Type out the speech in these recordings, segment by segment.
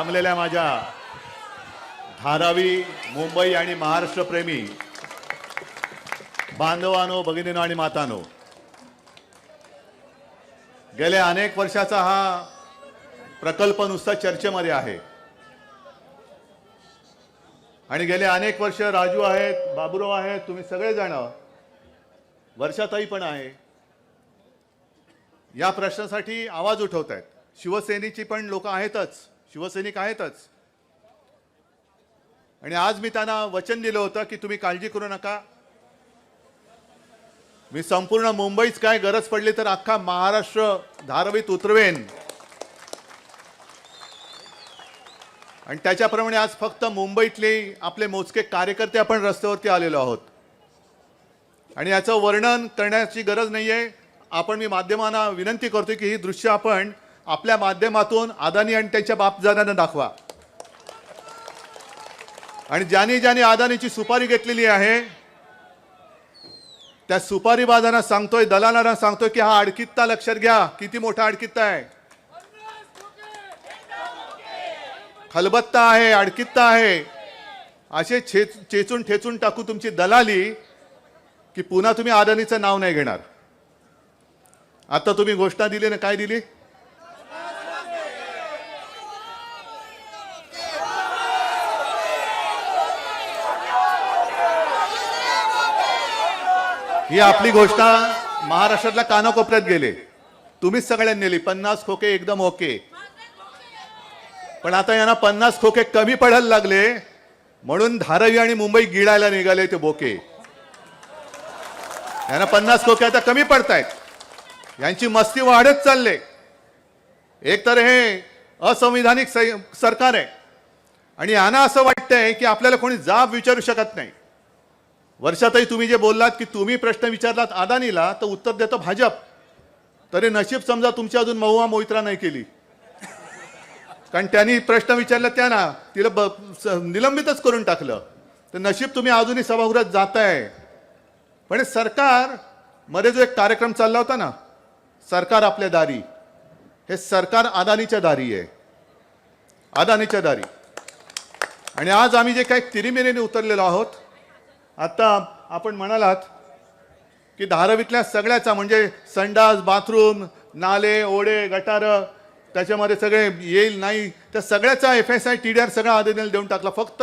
जमलेल्या माझ्या धारावी मुंबई आणि महाराष्ट्र प्रेमी बांधवानो भगिनीनो आणि मातानो गेल्या अनेक वर्षाचा हा प्रकल्प नुसता चर्चेमध्ये आहे. आणि गेले अनेक वर्ष राजू आहेत बाबुराव आहेत तुम्ही सगळेजण वर्षाताई पण आहे. या प्रश्नासाठी आवाज उठवत आहेत शिवसेनेची पण लोक आहेतच. शिवसैनिक आहेतच. आणि आज मी त्यांना वचन दिलं होतं की तुम्ही काळजी करू नका. मी संपूर्ण मुंबईच काय गरज पडली तर अख्खा महाराष्ट्र धारावीत उतरवेन. आणि त्याच्याप्रमाणे आज फक्त मुंबईतले आपले मोजके कार्यकर्ते आपण रस्त्यावरती आलेलो आहोत. आणि याचं वर्णन करण्याची गरज नाहीये. आपण मी माध्यमांना विनंती करतो की ही दृश्य आपण आपल्या माध्यमातून अदानी आणि त्यांच्या बापजाद्यांना दाखवा. आणि ज्यांनी ज्यांनी अदानीची सुपारी घेतलेली आहे त्या सुपारीबाजांना सांगतोय दलालांना सांगतोय की हा अडकित्ता लक्षात घ्या. किती मोठा अडकित्ता आहे. खलबत्ता आहे अडकित्ता आहे. असे चेचून ठेचून टाकू तुमची दलाली की पुन्हा तुम्ही अदानीचं नाव नाही घेणार. आता तुम्ही घोषणा दिली ना काय दिली? ही आपली घोषणा महाराष्ट्रातल्या कानाकोपऱ्यात गेले. तुम्हीच सगळ्यांनी नेली. पन्नास खोके एकदम ओके. पण आता यांना पन्नास खोके कमी पडायला लागले. म्हणून धारावी आणि मुंबई गिळायला निघाले ते बोके. यांना पन्नास खोके आता कमी पडतायत. यांची मस्ती वाढत चालले. एक तर हे असंविधानिक सरकार आहे. आणि यांना असं वाटतंय की आपल्याला कोणी जाब विचारू शकत नाही. वर्षातही तुम्ही जे बोललात की तुम्ही प्रश्न विचारलात अदानीला तर उत्तर देतो भाजप. तरी नशीब समजा तुमची अजून महुआ मोहित्रा नाही केली. कारण त्यांनी प्रश्न विचारला त्यांना तिला ब स- निलंबितच करून टाकलं. तर नशीब तुम्ही अजूनही सभागृहात जाताय. पण सरकारमध्ये जो एक कार्यक्रम चालला होता ना सरकार आपल्या दारी. हे सरकार अदानीच्या दारी आहे अदानीच्या दारी. आणि आज आम्ही जे काही तिरिमिरीने उतरलेलो आहोत आता आपण म्हणालात की धारावीतल्या सगळ्याचा म्हणजे संडास बाथरूम नाले ओढे गटार त्याच्यामध्ये सगळे येईल नाही त्या सगळ्याचा F S I T D R सगळा आदेनेला देऊन टाकला. फक्त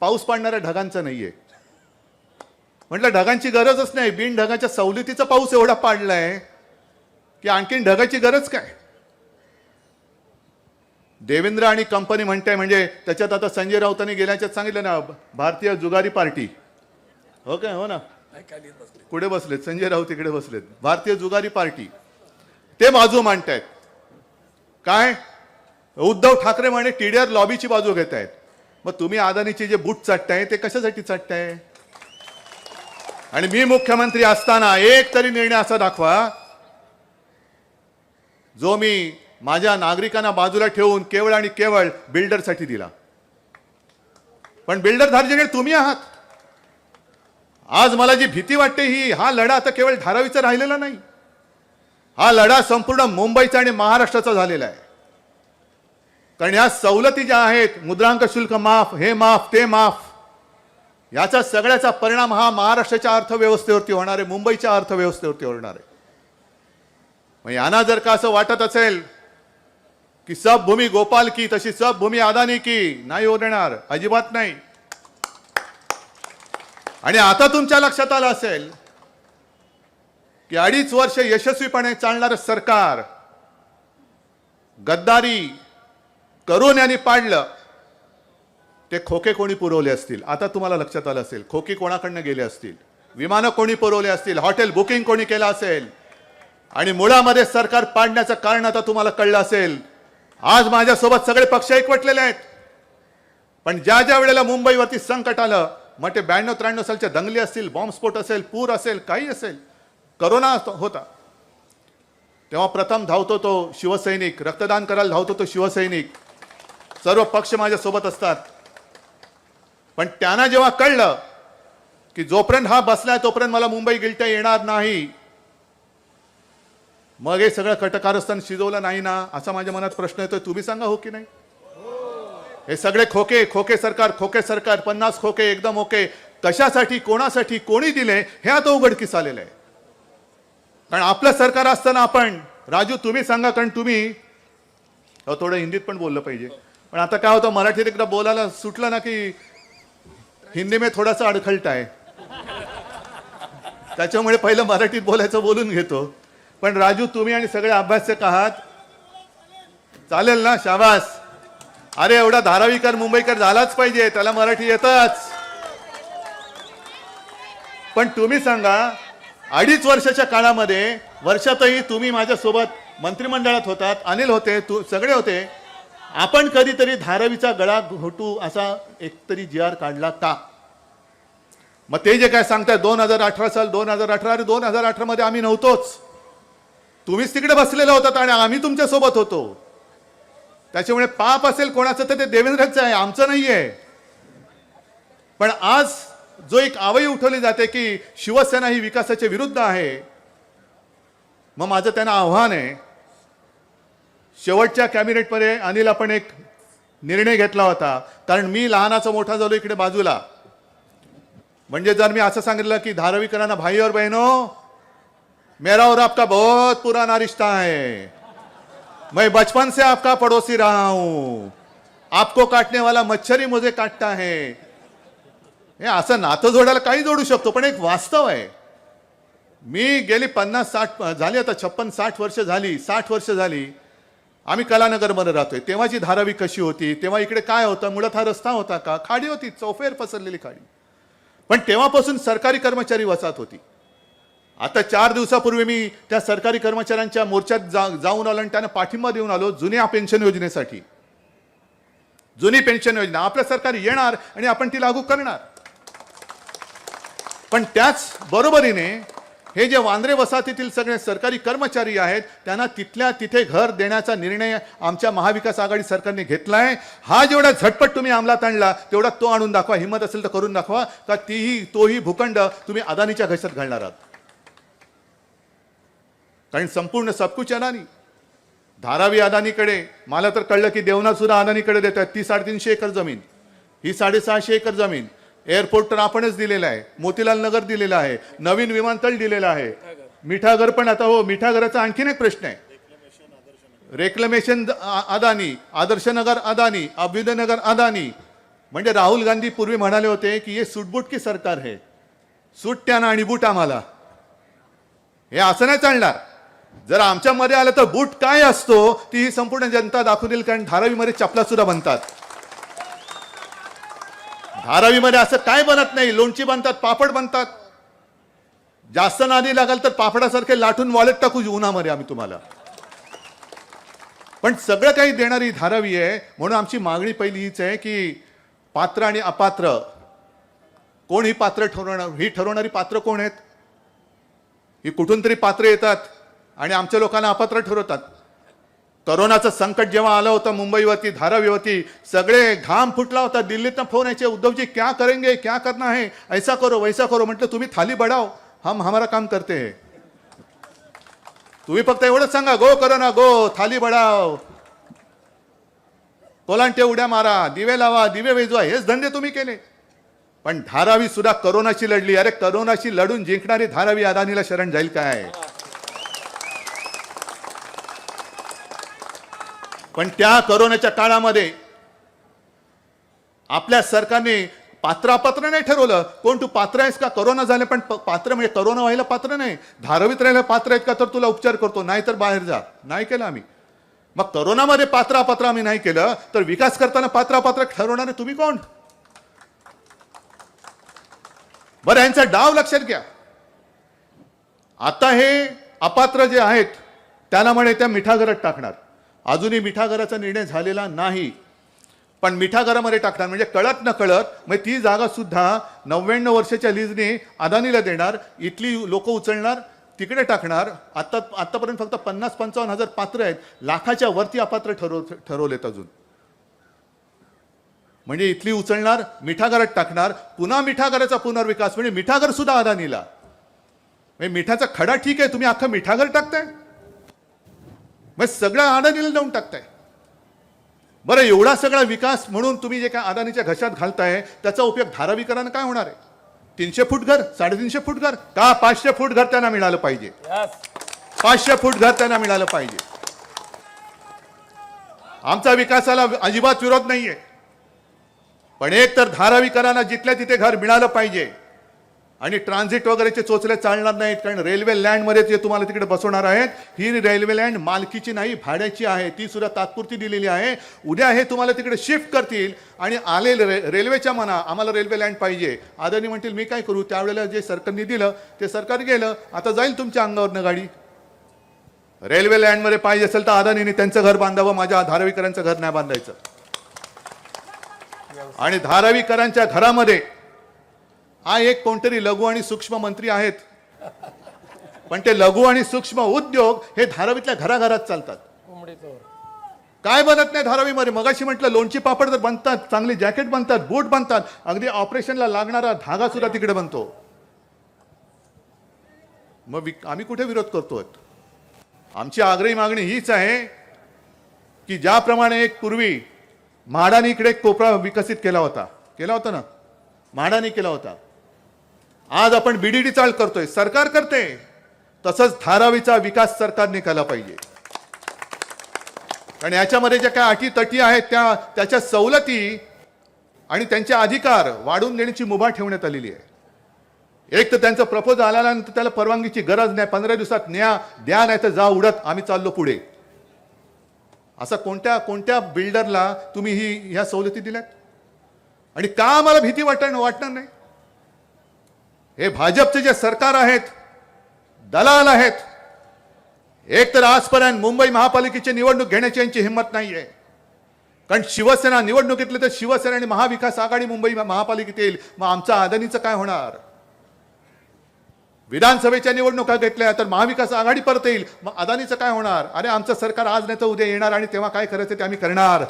पाऊस पाडणाऱ्या ढगांचा नाही आहे म्हटलं ढगांची गरजच नाही. बिन ढगाच्या सवलतीचा पाऊस एवढा पाडला आहे की आणखीन ढगाची गरज काय? देवेंद्र आणि कंपनी म्हणते म्हणजे त्याच्यात आता संजय राऊतांनी गेल्याच्यात सांगितलं ना भारतीय जुगारी पार्टी. हो काय हो ना. कुठे बसलेत? संजय राऊत इकडे बसलेत. भारतीय जुगारी पार्टी. ते बाजू मांडतायत. काय? उद्धव ठाकरे म्हणे टीडीआर लॉबीची बाजू घेत आहेत मग तुम्ही अदानीचे जे बूट चाटताय ते कशासाठी चाटताय? आणि मी मुख्यमंत्री असताना एक तरी निर्णय असा दाखवा जो मी माझ्या नागरिकांना बाजूला ठेवून केवळ आणि केवळ बिल्डरसाठी दिला. पण बिल्डर धार्जिणे तुम्ही आहात. आज मला जी भीती वाटते ही हा लढा आता केवळ धारावीचा राहिलेला नाही. हा लढा संपूर्ण मुंबईचा आणि महाराष्ट्राचा झालेला आहे. कारण या सवलती ज्या आहेत मुद्रांक शुल्क माफ हे माफ ते माफ याचा सगळ्याचा परिणाम हा महाराष्ट्राच्या अर्थव्यवस्थेवरती होणार आहे मुंबईच्या अर्थव्यवस्थेवरती होणार आहे. मग यांना जर का असं वाटत असेल की सब भूमी गोपाल की तशी सब भूमी अदानी की नाही होणार अजिबात नाही. आणि आता तुमच्या लक्षात आलं असेल की अडीच वर्ष यशस्वीपणे चालणारं सरकार गद्दारी करून यांनी पाडलं ते खोके कोणी पुरवले असतील? आता तुम्हाला लक्षात आलं असेल खोके कोणाकडनं गेले असतील? विमानं कोणी पुरवले असतील? हॉटेल बुकिंग कोणी केलं असेल? आणि मुळामध्ये सरकार पाडण्याचं कारण आता तुम्हाला कळलं असेल. आज माझ्यासोबत सगळे पक्ष एकवटलेले आहेत. पण ज्या ज्या वेळेला मुंबईवरती संकट आलं मग ते ब्याण्णव त्र्याण्णव सालच्या दंगली असतील बॉम्बस्फोट असेल पूर असेल काही असेल करोना होता. तेव्हा प्रथम धावतो तो शिवसैनिक रक्तदान करायला धावतो तो शिवसैनिक. सर्व पक्ष माझ्यासोबत असतात. पण त्यांना जेव्हा कळलं की जोपर्यंत हा बसलाय तोपर्यंत मला मुंबई गिळता येणार नाही. मग हे सगळं कटकारस्थान शिजवलं नाही ना असा माझ्या मनात प्रश्न येतोय. तुम्ही सांगा हो की नाही? हे सगळे खोके खोके सरकार खोके सरकार पन्नास खोके एकदम ओके. कशासाठी कोणासाठी कोणी दिले हे आता उघडकीस आलेलं आहे. कारण आपलं सरकार असताना आपण राजू तुम्ही सांगा कारण तुम्ही अहो, थोडं हिंदीत पण बोललं पाहिजे. पण आता काय होतं मराठीत एकदा बोलायला सुटलं ना की हिंदी मे थोडासा अडखळट आहे. त्याच्यामुळे पहिलं मराठीत बोलायचं बोलून घेतो. पण राजू तुम्ही आणि सगळे अभ्यासक आहात. चालेल ना शाबास. अरे एवढा धारावीकर मुंबईकर झालाच पाहिजे त्याला मराठी येतच. पण तुम्ही सांगा अडीच वर्षाच्या काळामध्ये वर्षातही तुम्ही माझ्यासोबत मंत्रिमंडळात होतात अनिल होते तू सगळे होते आपण कधीतरी धारावीचा गळा घोटू असा एकतरी जी आर काढला का? मग ते जे काय सांगताय दोन हजार अठरा साल दोन हजार अठरा अरे दोन हजार अठरा मध्ये आम्ही नव्हतोच. तुम्हीच तिकडे बसलेला होतात आणि आम्ही तुमच्यासोबत होतो. त्याच्यामुळे पाप असेल कोणाचं तर ते देवेंद्रचं आहे आमचं नाही आहे पण आज जो एक आवई उठवली जाते की शिवसेना ही विकासाच्या विरुद्ध आहे मग माझं त्यांना आव्हान आहे. शेवटच्या कॅबिनेटमध्ये अनिल आपण एक निर्णय घेतला होता कारण मी लहानाचा मोठा झालो इकडे बाजूला. म्हणजे जर मी असं सांगितलं की धारावीकरांना भाई और बहनों मेरा और आपका बहुत पुराना रिश्ता है. मैं बचपन से आपका पड़ोसी रहा हूं। आपको काटने वाला मच्छर ही मुझे काटता है। हे असं नातं जोडायला काही जोडू शकतो पण एक वास्तव आहे. मी गेली पन्नास साठ झाली आता छप्पन साठ वर्ष झाली साठ वर्ष झाली आम्ही कलानगरमध्ये राहतोय. तेव्हाची धारावी कशी होती तेव्हा इकडे काय होतं मुळात हा रस्ता होता का? खाडी होती चौफेर पसरलेली खाडी. पण तेव्हापासून सरकारी कर्मचारी वसाहत होती. आता चार दिवसापूर्वी मी त्या सरकारी कर्मचाऱ्यांच्या मोर्चात जा जाऊन आलो आणि त्यांना पाठिंबा देऊन आलो जुन्या पेन्शन योजनेसाठी. जुनी पेन्शन योजना. आपलं सरकार येणार आणि आपण ती लागू करणार. पण त्याच बरोबरीने हे जे वांद्रे वसाहतीतील सगळे सरकारी कर्मचारी आहेत त्यांना तिथल्या तिथे घर देण्याचा निर्णय आमच्या महाविकास आघाडी सरकारने घेतलाय. हा जेवढा झटपट तुम्ही अंमलात आणला तेवढा तो आणून दाखवा. हिंमत असेल तर करून दाखवा. का तीही तोही भूखंड तुम्ही अदानीच्या घशात घालणार आहात. कारण संपूर्ण सबकुच अदानी धारावी अदानीकडे मला तर कळलं की देवनाथसुद्धा अदानीकडे देत आहेत. ती साडेतीनशे एकर जमीन. ही साडेसहाशे एकर जमीन. एअरपोर्ट तर आपणच दिलेला आहे. मोतीलाल नगर दिलेला आहे. नवीन विमानतळ दिलेला आहे. मिठागर पण आता हो मिठागराचा आणखीन एक प्रश्न आहे. रेक्लमेशन अदानी आदर्शनगर अदानी अभ्युदयनगर अदानी. म्हणजे राहुल गांधी पूर्वी म्हणाले होते की हे सुटबुट की सरकार हे? सुट्ट्यानं आणि बूट आम्हाला. हे असं नाही चालणार. जर आमच्यामध्ये आलं तर बूट काय असतो ती ही संपूर्ण जनता दाखवून देईल कारण धारावीमध्ये चपला सुद्धा बनतात. धारावीमध्ये असं काय बनत नाही लोणची बनतात पापड बनतात. जास्त नादी लागाल तर पापडासारखे लाटून वॉलेट टाकू उन्हामध्ये आम्ही तुम्हाला. पण सगळं काही देणारी धारावी आहे म्हणून आमची मागणी पहिली हीच आहे की पात्र आणि अपात्र. कोण ही पात्र ठरवणार ही ठरवणारी पात्र कोण आहेत? ही कुठून तरी पात्र येतात. आणि आमच्या लोकांना अपात्र ठरवतात. करोनाचं संकट जेव्हा आलं होतं मुंबईवरती धारावीवरती सगळे घाम फुटला होता. दिल्लीतनं फोन यायचे उद्धवजी क्या करेंगे? क्या करना है? ऐसा करो वैसा करो. म्हटलं तुम्ही थाली बढाव हम हमारा काम करते हैं. तुम्ही फक्त एवढंच सांगा गो करोना गो थाली बढाव कोलांटे उड्या मारा दिवे लावा दिवे वेजवा हेच धंदे तुम्ही केले. पण धारावी सुद्धा करोनाशी लढली. अरे करोनाशी लढून जिंकणारी धारावी अदानीला शरण जाईल काय? पण त्या करोनाच्या काळामध्ये आपल्या सरकारने पात्रापात्र नाही ठरवलं. कोण तू पात्र आहेस का? करोना झाले पण पात्र म्हणजे करोना व्हायला पात्र नाही. धारावीत राहायला पात्र आहेत का तर तुला उपचार करतो नाही तर बाहेर जा. नाही केलं आम्ही. मग करोनामध्ये पात्रापात्र आम्ही नाही केलं तर विकास करताना पात्रापात्र ठरवणारे तुम्ही कोण? बरं यांचा डाव लक्षात घ्या. आता हे अपात्र जे आहेत त्याला म्हणे त्या मिठाघरात टाकणार. अजूनही मिठागराचा निर्णय झालेला नाही. पण मिठागरामध्ये टाकणार म्हणजे कळत न कळत मग ती जागासुद्धा नव्याण्णव वर्षाच्या लीजने अदानीला देणार इथली लोक उचलणार तिकडे टाकणार. आत्ता आत्तापर्यंत फक्त पन्नास पंचावन्न हजार पात्र आहेत. लाखाच्या वरती अपात्र ठरव ठरवलेत अजून. म्हणजे इथली उचलणार मिठागरात टाकणार पुन्हा मिठागराचा पुनर्विकास म्हणजे मिठागर सुद्धा अदानीला. म्हणजे मिठाचा खडा ठीक आहे तुम्ही अख्खं मिठागर टाकताय? मग सगळं अडाणीला लावून टाकताय. बरं एवढा सगळा विकास म्हणून तुम्ही जे काय अदानीच्या घशात घालताय त्याचा उपयोग धारावीकरांना काय होणार आहे? तीनशे फूट घर साडेतीनशे फूट घर का पाचशे फूट घर त्यांना मिळालं पाहिजे? पाचशे फूट घर त्यांना मिळालं पाहिजे. आमचा विकासाला अजिबात विरोध नाहीये. पण एक तर धारावीकरांना जिथल्या तिथे घर मिळालं पाहिजे आणि ट्रान्झिट वगैरेचे चोचले चालणार नाहीत कारण रेल्वे लँडमध्ये जे तुम्हाला तिकडे बसवणार आहेत. ही रेल्वे लँड मालकीची नाही भाड्याची आहे. ती सुद्धा तात्पुरती दिलेली आहे. उद्या हे तुम्हाला तिकडे शिफ्ट करतील आणि आले रे रेल्वेच्या मना आम्हाला रेल्वे लँड पाहिजे. आदरणी म्हणतील मी काय करू? त्यावेळेला जे सरकारने दिलं ते सरकार गेलं. आता जाईल तुमच्या अंगावरनं गाडी. रेल्वे लँडमध्ये पाहिजे असेल तर आदानीने त्यांचं घर बांधावं माझ्या धारावीकरांचं घर नाही बांधायचं. आणि धारावीकरांच्या घरामध्ये हा एक कोणतरी लघु आणि सूक्ष्म मंत्री आहेत. पण ते लघु आणि सूक्ष्म उद्योग हे धारावीतल्या घराघरात चालतात. काय बनत नाही धारावीमध्ये? मगाशी म्हटलं लोणची पापड तर बनतात चांगली जॅकेट बनतात बूट बनतात. अगदी ऑपरेशनला लागणारा धागा सुद्धा तिकडे बनतो. मग आम्ही कुठे विरोध करतोय? आमची आग्रही मागणी हीच आहे की ज्याप्रमाणे एक पूर्वी म्हाडाने इकडे कोपरा विकसित केला होता. केला होता ना? म्हाडाने केला होता. आज आपण बीडीडी चाल करतोय सरकार करते. तसंच धारावीचा विकास सरकारने केला पाहिजे. कारण याच्यामध्ये ज्या काय अटी तटी आहेत त्या त्याच्या सवलती आणि त्यांचे अधिकार वाढून देण्याची मुभा ठेवण्यात आलेली आहे. एक तर त्यांचं प्रपोज आल्यानंतर त्याला परवानगीची गरज नाही पंधरा दिवसात न्या द्या नाही तर जा उडत आम्ही चाललो पुढे. असं कोणत्या कोणत्या बिल्डरला तुम्ही ही ह्या सवलती दिल्यात? आणि का आम्हाला भीती वाटण वाटणार नाही? हे भाजपचे जे सरकार आहेत दलाल आहेत एक तर आजपर्यंत मुंबई महापालिकेची निवडणूक घेण्याची यांची हिंमत नाहीये. कारण शिवसेना निवडणूक घेतली तर शिवसेना आणि महाविकास आघाडी मुंबई महापालिकेत येईल. मग आमचा आदानीचं काय होणार? विधानसभेच्या निवडणुका घेतल्या तर महाविकास आघाडी परत येईल. मग अदानीचं काय होणार? अरे आमचं सरकार आज नाही तर उद्या येणार आणि तेव्हा काय करायचं ते आम्ही करणार.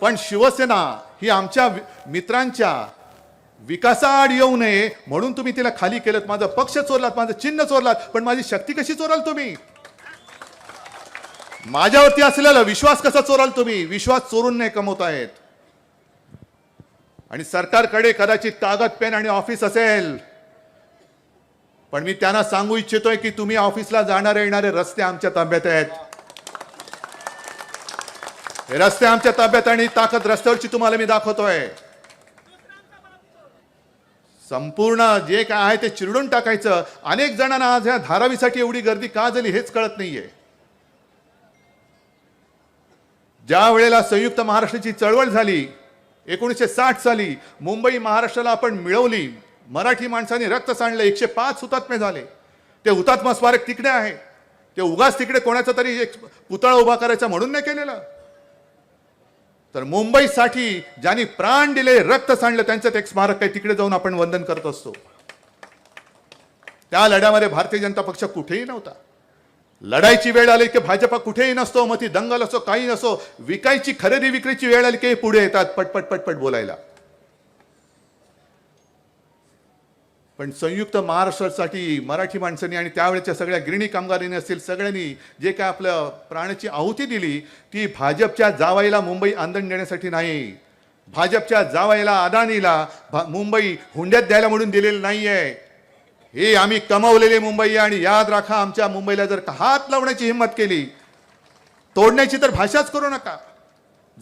पण शिवसेना ही आमच्या मित्रांच्या विकासाआड येऊ नये म्हणून तुम्ही तिला खाली केलं माझा पक्ष चोरलात माझं चिन्ह चोरलात पण माझी शक्ती कशी चोराल तुम्ही? माझ्यावरती असलेला विश्वास कसा चोराल तुम्ही? विश्वास चोरून नाही कमवत आहेत. आणि सरकारकडे कदाचित कागद पेन आणि ऑफिस असेल. पण मी त्यांना सांगू इच्छितोय की तुम्ही ऑफिसला जाणारे येणारे रस्ते आमच्या ताब्यात आहेत. हे रस्ते आमच्या ताब्यात आणि ताकद रस्त्यावरची तुम्हाला मी दाखवतोय. संपूर्ण जे काय आहे ते चिरडून टाकायचं. अनेक जणांना आज ह्या धारावीसाठी एवढी गर्दी का झाली हेच कळत नाहीये. ज्या वेळेला संयुक्त महाराष्ट्राची चळवळ झाली एकोणीसशे साठ साली मुंबई महाराष्ट्राला आपण मिळवली मराठी माणसांनी रक्त सांडलं एकशे पाच हुतात्मे झाले. ते हुतात्मा स्मारक तिकडे आहे. ते उगाच तिकडे कोणाचा तरी एक पुतळा उभा करायचा म्हणून नाही केलेलं. तर मुंबईसाठी ज्यांनी प्राण दिले रक्त सांडलं त्यांचं ते एक स्मारक आहे. तिकडे जाऊन आपण वंदन करत असतो. त्या लढ्यामध्ये भारतीय जनता पक्ष कुठेही नव्हता. लढाईची वेळ आली की भाजपा कुठेही नसतो मग ती दंगल असो काही नसो विकायची खरेदी विक्रीची वेळ आली की पुढे येतात पटपट पटपट बोलायला. पण संयुक्त महाराष्ट्रासाठी मराठी माणसांनी आणि त्यावेळेच्या सगळ्या गिरणी कामगारांनी असतील सगळ्यांनी जे काय आपलं प्राणाची आहुती दिली ती भाजपच्या जावाईला मुंबई आंदण देण्यासाठी नाही. भाजपच्या जावाईला अदानीला भा- मुंबई हुंड्यात द्यायला म्हणून दिलेली आहे हे आम्ही कमावलेले मुंबई आहे आणि याद राखा आमच्या मुंबईला जर का हात लावण्याची हिंमत केली तोडण्याची तर भाषाच करू नका.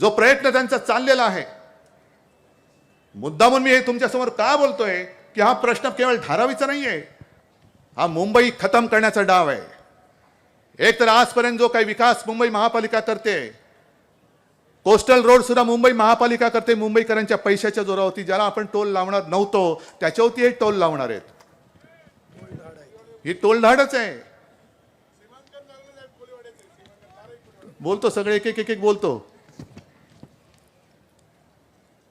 जो प्रयत्न त्यांचा चाललेला आहे. मुद्दामून मी हे तुमच्यासमोर का बोलतोय? की हा प्रश्न केवळ धारावीचा आहे हा मुंबई खतम करण्याचा डाव आहे. एक तर आजपर्यंत जो काही विकास मुंबई महापालिका करते कोस्टल रोड सुद्धा मुंबई महापालिका करते मुंबईकरांच्या पैशाच्या जोरावरती. ज्याला आपण टोल लावणार नव्हतो त्याच्यावरती हे टोल लावणार आहेत. ही टोलधाडच आहे. बोलतो सगळे एक एक एक एक बोलतो.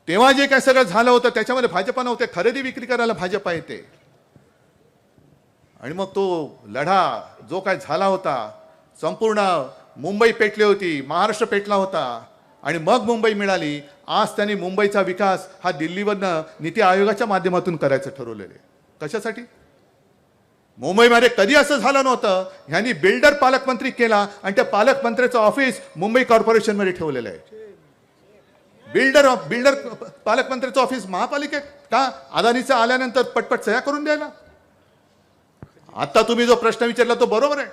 तेव्हा जे काय सगळं झालं होतं त्याच्यामध्ये भाजपा नव्हते. खरेदी विक्री करायला भाजपा येते. आणि मग तो लढा जो काय झाला होता संपूर्ण मुंबई पेटली होती महाराष्ट्र पेटला होता. आणि मग मुंबई मिळाली. आज त्यांनी मुंबईचा विकास हा दिल्लीवरनं नीती आयोगाच्या माध्यमातून करायचं ठरवलेले कशासाठी? मुंबईमध्ये कधी असं झालं नव्हतं? ह्यांनी बिल्डर पालकमंत्री केला आणि त्या पालकमंत्र्याचं ऑफिस मुंबई कॉर्पोरेशनमध्ये ठेवलेलं आहे. बिल्डर बिल्डर पालकमंत्र्याचं ऑफिस महापालिकेत का? अदानीचं आल्यानंतर पटपट सह्या करून द्यायला. आता तुम्ही जो प्रश्न विचारला तो बरोबर आहे.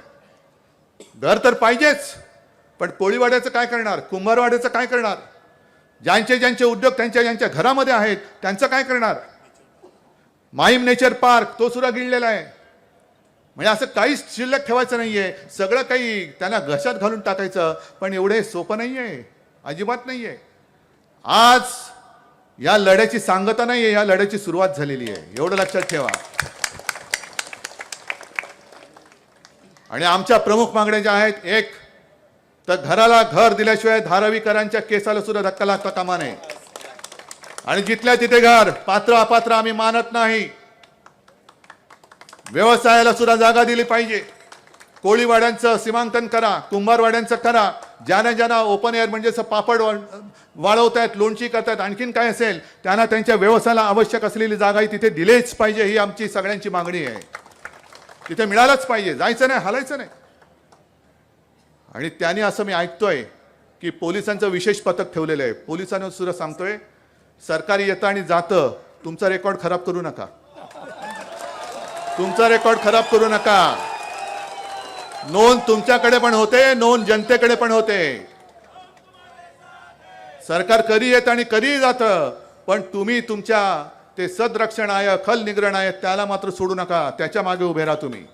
घर तर पाहिजेच पण पोळीवाड्याचं काय करणार? कुंभारवाड्याचं काय करणार? ज्यांचे ज्यांचे उद्योग त्यांच्या ज्यांच्या घरामध्ये आहेत त्यांचं काय करणार? माहीम नेचर पार्क तो सुद्धा गिळलेला आहे. म्हणजे असं काहीच शिल्लक ठेवायचं नाही आहे सगळं काही त्यांना घशात घालून टाकायचं पण एवढे सोपं नाही आहे अजिबात नाही आहे आज या लढ्याची सांगता नाहीये या लढ्याची सुरुवात झालेली आहे. एवढं लक्षात ठेवा. आणि आमच्या प्रमुख मागण्या ज्या आहेत एक तर घराला घर दिल्याशिवाय धारावीकरांच्या केसाला सुद्धा धक्का लागता कामा नये. आणि जिथल्या तिथे घर पात्र अपात्र आम्ही मानत नाही. व्यवसायाला सुद्धा जागा दिली पाहिजे. कोळीवाड्यांचं सीमांकन करा कुंभारवाड्यांचं करा. ज्यांना ज्यांना ओपन एअर म्हणजे असं पापड वाळवतायत लोणची करतायत आणखीन काय असेल त्यांना त्यांच्या व्यवसायाला आवश्यक असलेली जागा ही तिथे दिलेच पाहिजे ही आमची सगळ्यांची मागणी आहे. तिथे मिळालंच पाहिजे जायचं नाही हलायचं नाही. आणि त्याने असं मी ऐकतोय की पोलिसांचं विशेष पथक ठेवलेलं आहे. पोलिसांना सुद्धा सांगतोय सरकारी येतं आणि जातं तुमचा रेकॉर्ड खराब करू नका. तुमचा रेकॉर्ड खराब करू नका. नोंद तुमच्याकडे पण होते नोंद जनतेकडे पण होते. सरकार कधी येत आणि करी जातं पण तुम्ही तुमच्या ते सदरक्षण आहे खल निग्रण आहे त्याला मात्र सोडू नका त्याच्यामागे उभे राहा तुम्ही.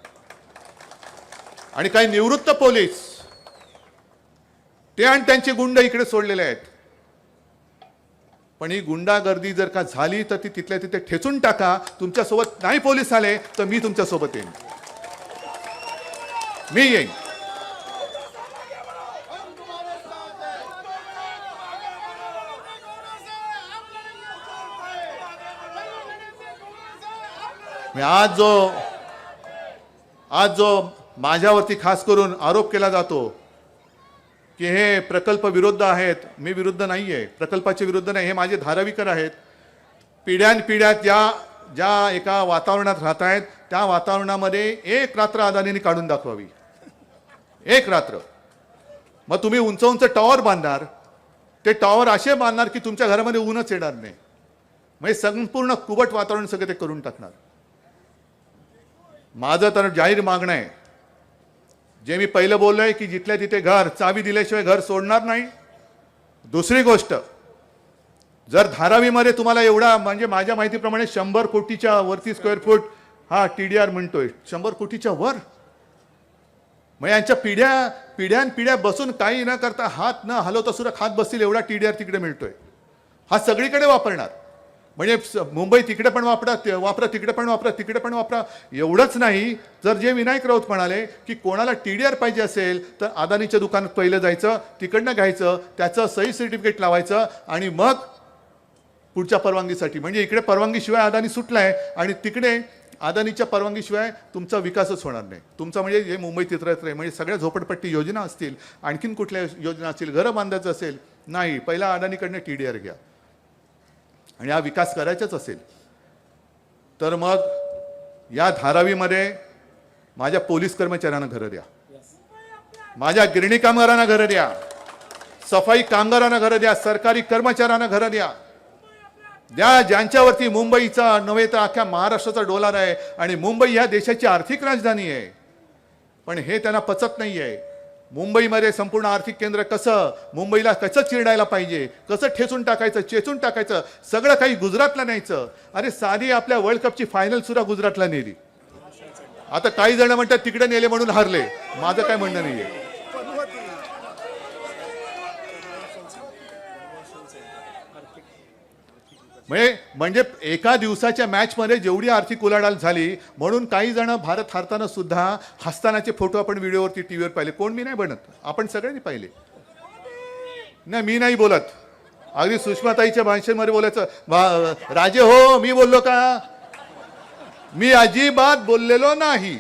आणि काही निवृत्त पोलीस ते आणि त्यांचे गुंड इकडे सोडलेले आहेत. पण ही गुंडागर्दी जर का झाली तर ती तिथल्या तिथे ठेचून टाका तुमच्यासोबत नाही पोलीस आले तर मी तुमच्यासोबत येईन. मी येईन आज जो आज जो माझ्यावरती खास करून आरोप केला जातो की हे प्रकल्प विरुद्ध आहेत मी विरुद्ध नाही आहे प्रकल्पाचे विरुद्ध नाही हे माझे धारावीकर आहेत पिढ्यानपिढ्या या ज्या एका वातावरणात राहत आहेत त्या वातावरणामध्ये एक रात्र अदानीने काढून दाखवावी. एक रात्र. मग तुम्ही उंच उंच टॉवर बांधणार. ते टॉवर असे बांधणार की तुमच्या घरामध्ये ऊनच येणार नाही. म्हणजे संपूर्ण कुबट वातावरण सगळं ते करून टाकणार. माझं तर जाहीर मागणं आहे. जे मी पहिलं बोललो आहे की जिथल्या तिथे घर चावी दिल्याशिवाय घर सोडणार नाही. दुसरी गोष्ट जर धारावीमध्ये तुम्हाला एवढा म्हणजे माझ्या माहितीप्रमाणे शंभर कोटीच्या वरती स्क्वेअर फूट हा टी डी आर म्हणतोय. शंभर कोटीच्या वर? मग यांच्या पिढ्या पिढ्यान पिढ्या बसून काही न करता हात न हलवता सुद्धा खात बसतील एवढा टी डी आर तिकडे मिळतोय. हा सगळीकडे वापरणार. म्हणजे मुंबई तिकडे पण वापरा वापरा तिकडे पण वापरा तिकडे पण वापरा एवढंच नाही. जर जे विनायक राऊत म्हणाले की कोणाला टी डी आर पाहिजे असेल तर अदानीच्या दुकानात पहिलं जायचं तिकडनं घ्यायचं त्याचं सही सर्टिफिकेट लावायचं आणि मग पुढच्या परवानगीसाठी. म्हणजे इकडे परवानगीशिवाय अदानी आहे आणि तिकडे अदानीच्या परवानगीशिवाय तुमचा विकासच होणार नाही. तुमचा म्हणजे हे मुंबई तिथरत आहे. म्हणजे सगळ्या झोपडपट्टी योजना असतील आणखीन कुठल्या योजना असतील घरं बांधायचं असेल नाही. पहिला अदानीकडनं टी डी आर घ्या. आणि हा विकास करायचाच असेल. तर मग या धारावीमध्ये माझ्या पोलीस कर्मचाऱ्यांना घरं द्या. माझ्या गिरणी कामगारांना घरं द्या. सफाई कामगारांना घरं द्या. सरकारी कर्मचाऱ्यांना घरं द्या. द्या ज्यांच्यावरती मुंबईचा नव्हे तर अख्ख्या महाराष्ट्राचा डोलार आहे आणि मुंबई ह्या देशाची आर्थिक राजधानी आहे. पण हे त्यांना पचत नाही आहे मुंबईमध्ये संपूर्ण आर्थिक केंद्र कसं मुंबईला कसं चिरडायला पाहिजे कसं ठेचून टाकायचं चेचून टाकायचं सगळं काही गुजरातला न्यायचं. अरे साधी आपल्या वर्ल्ड कपची फायनल सुद्धा गुजरातला नेली. आता काही जण म्हणतात तिकडे नेले म्हणून हारले. माझं काय म्हणणं नाहीये. म्हणजे म्हणजे एका दिवसाच्या मॅचमध्ये जेवढी आर्थिक उलाढाल झाली म्हणून काही जण भारत हारताना सुद्धा हसतानाचे फोटो आपण व्हिडिओवरती टी व्हीवर पाहिले. कोण मी नाही बनत. आपण सगळ्यांनी पाहिले. नाही मी नाही बोलत. अगदी सुषमाताईच्या भाषेमध्ये बोलायचं. राजे हो मी बोललो का? मी अजिबात बोललेलो नाही.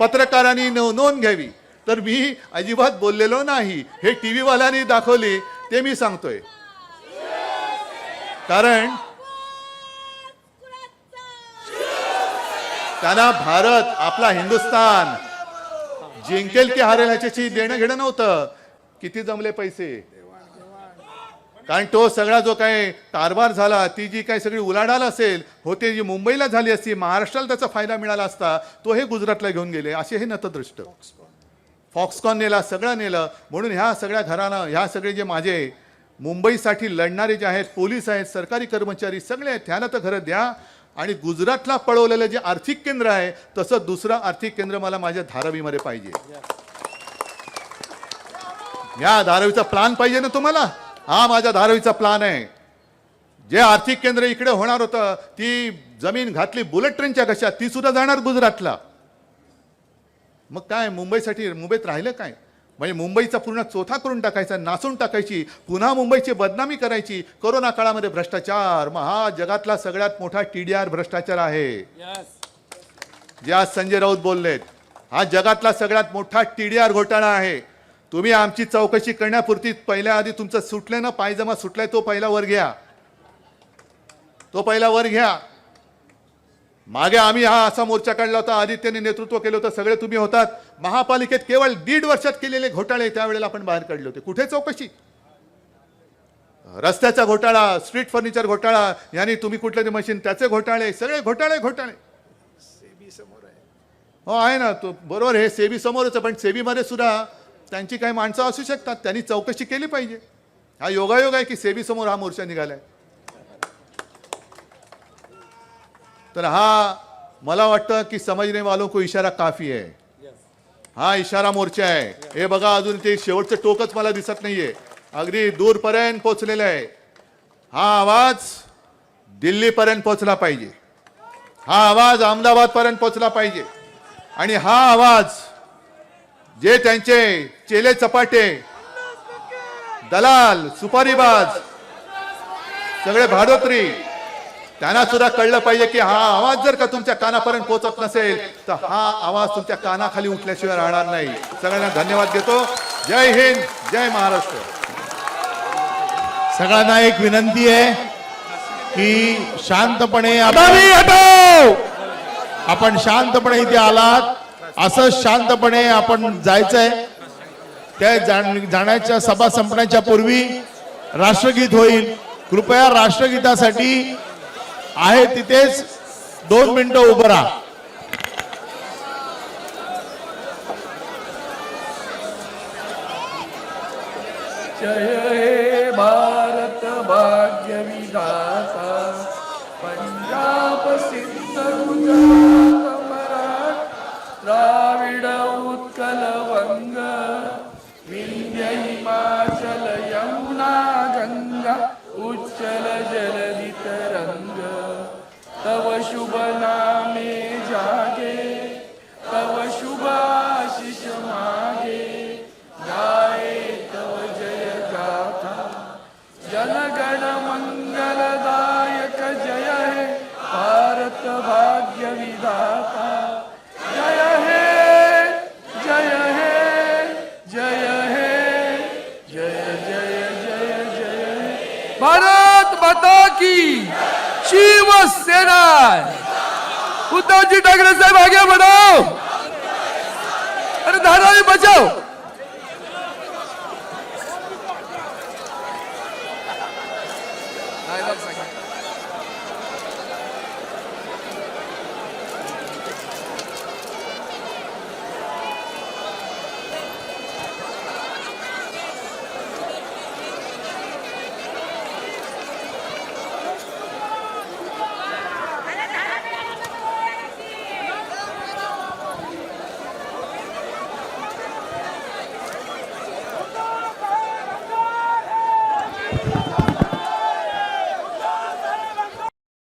पत्रकारांनी नोंद घ्यावी. तर मी अजिबात बोललेलो नाही. हे टी व्हीवाल्यांनी दाखवली ते मी सांगतोय. कारण त्यांना भारत आपला हिंदुस्तान जिंकेल की हारेल ह्याच्याशी देणं घेणं नव्हतं. किती जमले पैसे? कारण तो सगळा जो काही कारभार झाला ती जी काही सगळी उलाढाल असेल होते जी मुंबईला झाली असती महाराष्ट्राला त्याचा फायदा मिळाला असता तो हे गुजरातला घेऊन गेले. असे हे नतदृष्ट. फॉक्सकॉन नेला सगळं नेलं. म्हणून ह्या सगळ्या घरानं ह्या सगळे जे माझे मुंबईसाठी लढणारे जे आहेत पोलीस आहेत सरकारी कर्मचारी सगळे आहेत त्यांना तर घरं द्या. आणि गुजरातला पळवलेलं जे आर्थिक केंद्र आहे तसं दुसरं आर्थिक केंद्र मला माझ्या धारावीमध्ये पाहिजे. या धारावीचा प्लान पाहिजे ना तुम्हाला? हा माझ्या धारावीचा प्लान आहे. जे आर्थिक केंद्र इकडे होणार होतं ती जमीन घातली बुलेट ट्रेनच्या कशा ती सुद्धा जाणार गुजरातला. मग काय मुंबईसाठी मुंबईत राहिलं काय? म्हणजे मुंबईचा पूर्ण चोथा करून टाकायचा नासून टाकायची पुन्हा मुंबईची बदनामी करायची. कोरोना काळामध्ये भ्रष्टाचार मग हा जगातला सगळ्यात मोठा टी डी आर भ्रष्टाचार आहे. जे आज संजय राऊत बोललेत हा जगातला सगळ्यात मोठा टी डी आर घोटाळा आहे. तुम्ही आमची चौकशी करण्यापुरती पहिल्या आधी तुमचं सुटले ना पायजमा सुटलाय तो पहिला वर घ्या. तो पहिला वर घ्या. मागे आम्ही हा असा मोर्चा काढला होता आदित्यने नेतृत्व केलं होतं सगळे तुम्ही होतात. महापालिकेत केवळ दीड वर्षात केलेले घोटाळे त्यावेळेला आपण बाहेर काढले होते. कुठे चौकशी? रस्त्याचा घोटाळा स्ट्रीट फर्निचर घोटाळा यांनी तुम्ही कुठले ते मशीन त्याचे घोटाळे सगळे घोटाळे घोटाळे. हो आहे ना तो बरोबर हे सेबी समोरच आहे, पण सेबीमध्ये सुद्धा त्यांची काही माणसं असू शकतात त्यांनी चौकशी केली पाहिजे. हा योगायोग आहे की सेबी समोर हा मोर्चा निघालाय. तर हा मला वाटतं की समजने वालों को इशारा काफी आहे हा इशारा मोर्चा आहे हे बघा अजून ते शेवटचं टोकच मला दिसत नाहीये. अगदी दूरपर्यंत पोचलेलं आहे. हा आवाज दिल्लीपर्यंत पोचला पाहिजे. हा आवाज अहमदाबादपर्यंत पोहोचला पोचला पाहिजे. आणि हा आवाज जे त्यांचे चेले चपाटे दलाल सुपारीबाज सगळे भाडोत्री त्यांना सुद्धा कळलं पाहिजे की हा आवाज जर का तुमच्या कानापर्यंत पोहोचत नसेल तर हा आवाज तुमच्या कानाखाली उठल्याशिवाय राहणार नाही. सगळ्यांना धन्यवाद देतो. जय हिंद जय महाराष्ट्र. सगळ्यांना एक विनंती आहे की शांतपणे आपण- शांतपणे इथे आलात. असं शांतपणे आपण जायचंय. त्या जाण- जाण्याच्या सभा संपण्याच्या पूर्वी राष्ट्रगीत होईल. कृपया राष्ट्रगीतासाठी आहे तिथेच दोन मिनिटं उभं राहा. जय हे भारत भाग्य विधाता पंजाब सिद्ध गुजरात मराठ द्राविड उत्कल वंग विंध्य हिमाचल यमुना गंगा उच्चल जलधि तव शुभ नामे जागे, तव शुभ आशिष मागे। गाये तव जय गाथा, जनगण मंगलदायक जय हे, भारत भाग्य विधाता। जय हे जय हे जय हे जय जय जय जय। भारत माता की। शिवसेना. उद्धवजी ठाकरे साहेब आगे बढ़ाओ. अरे धारावी बचाओ.